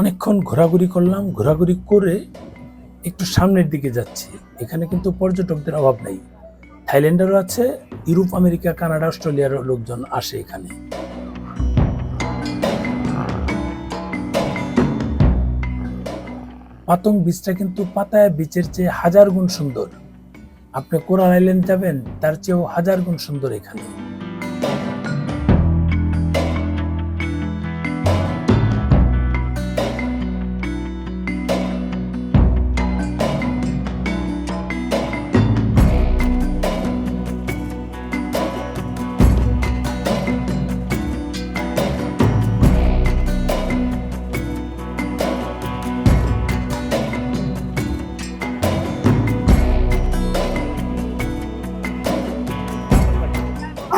অনেকক্ষণ ঘোরাঘুরি করলাম, ঘোরাঘুরি করে একটু সামনের দিকে যাচ্ছি। এখানে কিন্তু পর্যটকদের অভাব নেই। থাইল্যান্ডেরও আছে, ইউরোপ, আমেরিকা, কানাডা, অস্ট্রেলিয়ারও লোকজন আসে এখানে। পাতং বিচটা কিন্তু পাতায়া বিচের চেয়ে হাজার গুণ সুন্দর। আপনি কোরাল আইল্যান্ড যাবেন, তার চেয়েও হাজার গুণ সুন্দর এখানে।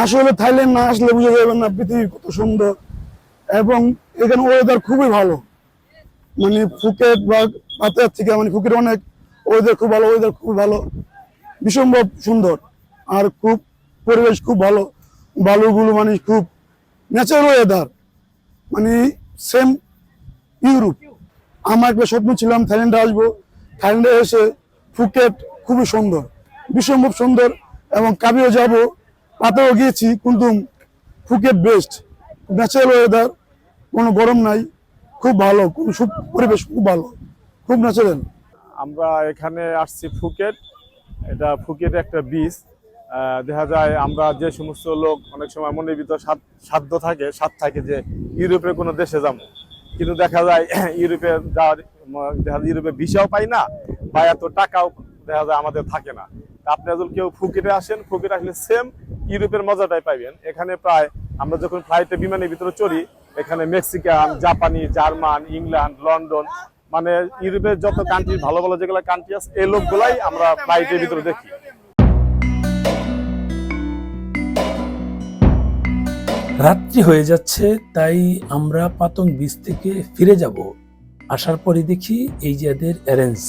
আসলে থাইল্যান্ড না আসলে বুঝে যাবেন না, পৃথিবী কত সুন্দর। এবং এখানে ওয়েদার খুবই ভালো। মানে ফুকেট বা পাতার থেকে মানে ফুকেট অনেক ওয়েদার খুব ভালো ওয়েদার খুব ভালো। বিসম্ভব সুন্দর। আর খুব, পরিবেশ খুব ভালো। বালুগুলো মানে খুব ন্যাচারাল ওয়েদার মানে সেম ইউরোপ আমার একটা স্বপ্ন ছিলাম থাইল্যান্ডে আসব। থাইল্যান্ডে এসে ফুকেট খুবই সুন্দর। বিসম্ভব সুন্দর এবং কাবিও যাব। পাতেও গিয়েছি কিন্তু ফুকেট বেস্ট ন্যাচারাল ওয়েদার কোনো গরম নাই, খুব ভালো, খুব পরিবেশ খুব ভালো, খুব ন্যাচারাল আমরা এখানে আসছি ফুকেট, এটা ফুকেট একটা বীজ দেখা যায় আমরা যে সমস্ত লোক অনেক সময় মনের ভিতর সাধ্য থাকে সাদ থাকে যে ইউরোপের কোনো দেশে যাব। কিন্তু দেখা যায় ইউরোপে যাওয়ার, দেখা যায় ইউরোপে ভিসাও পাই না, বা এত টাকাও দেখা যায় আমাদের থাকে না। আপনি যদি কেউ ফুকেটে আসেন, ফুকেটে আসলে সেম ইউরোপের মজাটাই পাইবেন। এখানে প্রায় আমরা যখন ফ্লাইটে বিমানের ভিতরে চড়ি, এখানে মেক্সিকান জাপানি জার্মান ইংল্যান্ড লন্ডন মানে ইউরোপের যত কান্ট্রি ভালো ভালো যেগুলো কান্ট্রি আছে, এই লোকগুলাই আমরা ফ্লাইটের ভিতরে দেখি। রাত্রি হয়ে যাচ্ছে, তাই আমরা পাতং বিচ থেকে ফিরে যাব। আসার পরে দেখি এই যে এদের অ্যারেঞ্জ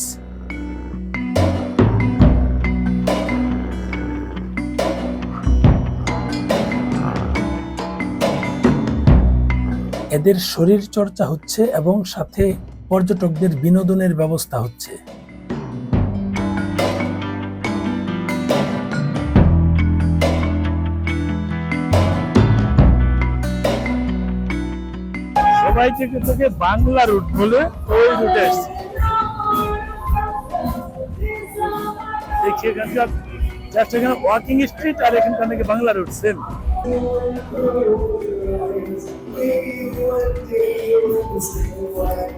এদের শরীর চর্চা হচ্ছে এবং সাথে পর্যটকদের বিনোদনের ব্যবস্থা হচ্ছে। সবাই থেকে থেকে বাংলা রুট বলে ওই রুটে এসছি ওয়াকিং স্ট্রিট আর এখানকার নাকি বাংলা রুট সেম 窗外。